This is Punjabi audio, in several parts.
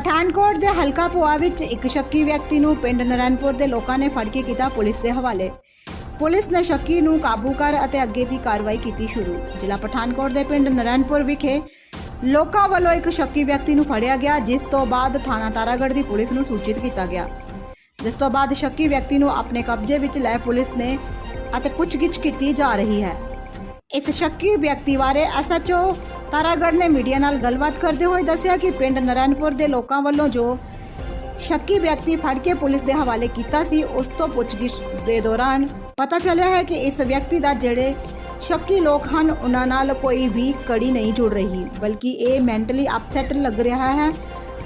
ਪਠਾਨਕੋਟ ਦੇ ਹਲਕਾ ਪੁਆ ਵਿੱਚ ਇੱਕ ਸ਼ੱਕੀ ਵਿਅਕਤੀ ਨੂੰ ਪਿੰਡ ਨਰਨਪੁਰ ਦੇ ਲੋਕਾਂ ਨੇ ਫੜ ਕੇ ਕੀਤਾ ਪੁਲਿਸ ਦੇ ਹਵਾਲੇ। ਪੁਲਿਸ ਨੇ ਸ਼ੱਕੀ ਨੂੰ ਕਾਬੂ ਕਰ ਅਤੇ ਅੱਗੇ ਦੀ ਕਾਰਵਾਈ ਕੀਤੀ ਸ਼ੁਰੂ। ਜ਼ਿਲ੍ਹਾ ਪਠਾਨਕੋਟ ਦੇ ਪਿੰਡ ਨਰਨਪੁਰ ਵਿਖੇ ਲੋਕਾਂ ਵੱਲੋਂ ਇੱਕ ਸ਼ੱਕੀ ਵਿਅਕਤੀ ਨੂੰ ਫੜਿਆ ਗਿਆ, ਜਿਸ ਤੋਂ ਬਾਅਦ ਥਾਣਾ ਤਾਰਾਗੜ ਦੀ ਪੁਲਿਸ ਨੂੰ ਸੂਚਿਤ ਕੀਤਾ ਗਿਆ। ਜਿਸ ਤੋਂ ਬਾਅਦ ਸ਼ੱਕੀ ਵਿਅਕਤੀ ਨੂੰ ਆਪਣੇ ਕਬਜ਼ੇ ਵਿੱਚ ਲੈ ਪੁਲਿਸ ਨੇ ਅਤੇ ਪੁੱਛਗਿੱਛ ਕੀਤੀ ਜਾ ਰਹੀ ਹੈ। ਇਸ ਸ਼ੱਕੀ ਵਿਅਕਤੀ ਬਾਰੇ ਐਸਐਚਓ ਤਾਰਾਗੜ੍ਹ ਨੇ ਮੀਡੀਆ ਨਾਲ ਗੱਲਬਾਤ ਕਰਦੇ ਹੋਏ ਦੱਸਿਆ ਕਿ ਪਿੰਡ ਨਰਨਪੁਰ ਦੇ ਲੋਕਾਂ ਵੱਲੋਂ ਜੋ ਸ਼ੱਕੀ ਵਿਅਕਤੀ ਫੜ ਕੇ ਪੁਲਿਸ ਦੇ ਹਵਾਲੇ ਕੀਤਾ ਸੀ, ਉਸ ਤੋਂ ਪੁੱਛਗਿੱਛ ਦੇ ਦੌਰਾਨ ਪਤਾ ਚੱਲਿਆ ਹੈ ਕਿ ਇਸ ਵਿਅਕਤੀ ਦਾ ਜਿਹੜੇ ਸ਼ੱਕੀ ਲੋਕ ਹਨ, ਉਹਨਾਂ ਨਾਲ ਕੋਈ ਵੀ ਕੜੀ ਨਹੀਂ ਜੁੜ ਰਹੀ, ਬਲਕਿ ਇਹ ਮੈਂਟਲੀ ਅਪਸੈਟ ਲੱਗ ਰਿਹਾ ਹੈ।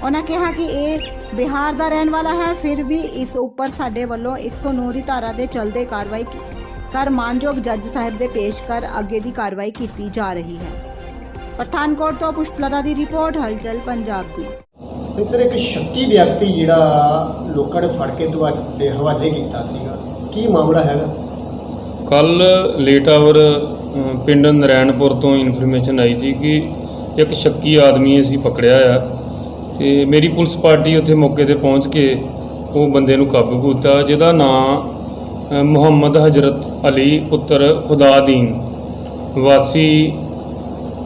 ਉਹਨਾਂ ਕਿਹਾ ਕਿ ਇਹ ਬਿਹਾਰ ਦਾ ਰਹਿਣ ਵਾਲਾ ਹੈ, ਫਿਰ ਵੀ ਇਸ ਉੱਪਰ ਸਾਡੇ ਵੱਲੋਂ 109 ਦੀ ਧਾਰਾ ਦੇ ਚਲਦੇ ਕਾਰਵਾਈ ਕਰ ਮਾਨਯੋਗ ਜੱਜ ਸਾਹਿਬ ਦੇ ਪੇਸ਼ ਕਰ ਅੱਗੇ ਦੀ ਕਾਰਵਾਈ ਕੀਤੀ ਜਾ ਰਹੀ ਹੈ। ਪਠਾਨਕੋਟ ਤੋਂ ਪੁਸ਼ਪਲਤਾ ਦੀ ਰਿਪੋਰਟ ਹਲਚਲ ਪੰਜਾਬ ਦੀ। ਸਰ ਇੱਕ ਸ਼ੱਕੀ ਵਿਅਕਤੀ ਜਿਹੜਾ ਲੋਕਾਂ ਨੇ ਫੜ ਕੇ ਤੁਹਾਡੇ ਹਵਾਲੇ ਕੀਤਾ ਸੀਗਾ। ਕੀ ਮਾਮਲਾ ਹੈਗਾ ਕੱਲ ਲੇਟ ਆਵਰ ਪਿੰਡ ਨਰੈਣਪੁਰ ਤੋਂ ਇਨਫੋਰਮੇਸ਼ਨ ਆਈ ਸੀ ਕਿ ਇੱਕ ਸ਼ੱਕੀ ਆਦਮੀ ਅਸੀਂ ਪਕੜਿਆ ਆ ਤੇ ਮੇਰੀ ਪੁਲਿਸ ਪਾਰਟੀ ਉੱਥੇ ਮੌਕੇ ਤੇ ਪਹੁੰਚ ਕੇ ਉਹ ਬੰਦੇ ਨੂੰ ਕਾਬੂ ਕੀਤਾ ਜਿਹਦਾ ਨਾਂ ਮੁਹੰਮਦ ਹਜਰਤ ਅਲੀ ਪੁੱਤਰ ਖੁਦਾਦੀਨ ਵਾਸੀ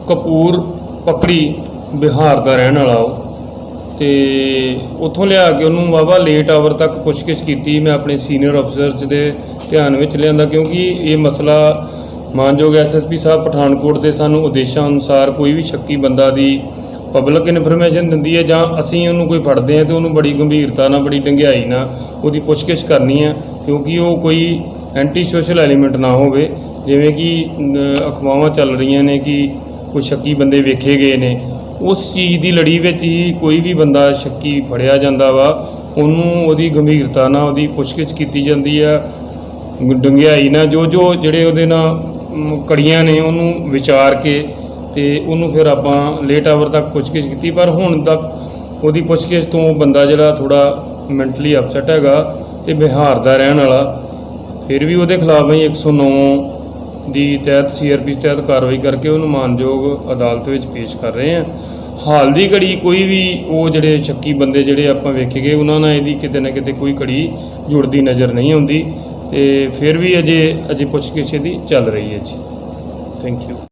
ਕਪੂਰ ਪਕੜੀ ਬਿਹਾਰ ਦਾ ਰਹਿਣ ਵਾਲਾ ਉਹ। ਤੇ ਉੱਥੋਂ ਲਿਆ ਕੇ ਉਹਨੂੰ ਵਾਵਾ ਲੇਟ ਆਵਰ ਤੱਕ ਪੁੱਛਗਿੱਛ ਕੀਤੀ ਮੈਂ ਆਪਣੇ ਸੀਨੀਅਰ ਅਫਸਰਸ ਦੇ ਧਿਆਨ ਵਿੱਚ ਲਿਆਂਦਾ ਕਿਉਂਕਿ ਇਹ ਮਸਲਾ ਮਾਨਯੋਗ ਐਸਐਸਪੀ ਸਾਹਿਬ ਪਠਾਨਕੋਟ ਦੇ ਸਾਨੂੰ ਉਦੇਸ਼ਾਂ ਅਨੁਸਾਰ ਕੋਈ ਵੀ ਸ਼ੱਕੀ ਬੰਦਾ ਦੀ ਪਬਲਿਕ ਇਨਫੋਰਮੇਸ਼ਨ ਦਿੰਦੀ ਹੈ ਜਾਂ ਅਸੀਂ ਉਹਨੂੰ ਕੋਈ ਫੜਦੇ ਹਾਂ ਤੇ ਉਹਨੂੰ ਬੜੀ ਗੰਭੀਰਤਾ ਨਾਲ ਬੜੀ ਡੰਗਿਆਈ ਨਾਲ ਉਹਦੀ ਪੁੱਛਗਿੱਛ ਕਰਨੀ ਹੈ ਕਿਉਂਕਿ ਉਹ ਕੋਈ ਐਂਟੀ ਸੋਸ਼ਲ ਐਲੀਮੈਂਟ ਨਾ ਹੋਵੇ। ਜਿਵੇਂ ਕਿ ਅ, ਅਫਵਾਹਾਂ ਚੱਲ ਰਹੀਆਂ ਨੇ ਕਿ ਕੋਈ ਸ਼ੱਕੀ ਬੰਦੇ ਵੇਖੇ ਗਏ ਨੇ। ਉਸ ਚੀਜ਼ ਦੀ ਲੜੀ ਵਿੱਚ ਹੀ ਕੋਈ ਵੀ ਬੰਦਾ ਸ਼ੱਕੀ ਫੜਿਆ ਜਾਂਦਾ ਵਾ। ਉਹਨੂੰ ਉਹਦੀ ਗੰਭੀਰਤਾ ਨਾਲ ਉਹਦੀ ਪੁੱਛਗਿੱਛ ਕੀਤੀ ਜਾਂਦੀ ਆ। ਡੰਗਿਆਈ ਨਾਲ ਜੋ ਜੋ ਜਿਹੜੇ ਉਹਦੇ ਨਾਲ ਕੜੀਆਂ ਨੇ ਉਹਨੂੰ ਵਿਚਾਰ ਕੇ ਤੇ ਉਹਨੂੰ ਫਿਰ ਆਪਾਂ ਲੇਟ ਆਵਰ ਤੱਕ ਪੁੱਛਗਿੱਛ ਕੀਤੀ। ਪਰ ਹੁਣ ਤੱਕ ਉਹਦੀ ਪੁੱਛਗਿੱਛ ਤੋਂ ਬੰਦਾ ਜਿਹੜਾ ਥੋੜਾ ਮੈਂਟਲੀ ਅਪਸੈਟ ਹੈਗਾ ਤੇ ਬਿਹਾਰ ਦਾ ਰਹਿਣ ਵਾਲਾ, ਫਿਰ ਵੀ ਉਹਦੇ ਖਿਲਾਫ ਅਸੀਂ 109 ਦੀ ਤਹਿਤ ਸੀਆਰਪੀ ਤਹਿਤ ਕਾਰਵਾਈ ਕਰਕੇ ਉਹਨੂੰ ਮਾਨਯੋਗ ਅਦਾਲਤ ਵਿੱਚ ਪੇਸ਼ ਕਰ ਰਹੇ ਹਾਂ। ਹਾਲ ਦੀ ਘੜੀ ਕੋਈ ਵੀ ਉਹ ਜਿਹੜੇ ਸ਼ੱਕੀ ਬੰਦੇ ਜਿਹੜੇ ਆਪਾਂ ਵੇਖੇ ਗਏ ਉਹਨਾਂ ਨਾਲ ਇਹਦੀ ਕਿਤੇ ਨਾ ਕਿਤੇ ਕੋਈ ਘੜੀ ਜੁੜਦੀ ਨਜ਼ਰ ਨਹੀਂ ਆਉਂਦੀ ਤੇ ਫਿਰ ਵੀ ਅਜੇ ਅਜੇ ਪੁੱਛਗਿੱਛ ਦੀ ਚੱਲ ਰਹੀ ਹੈ ਜੀ। Thank you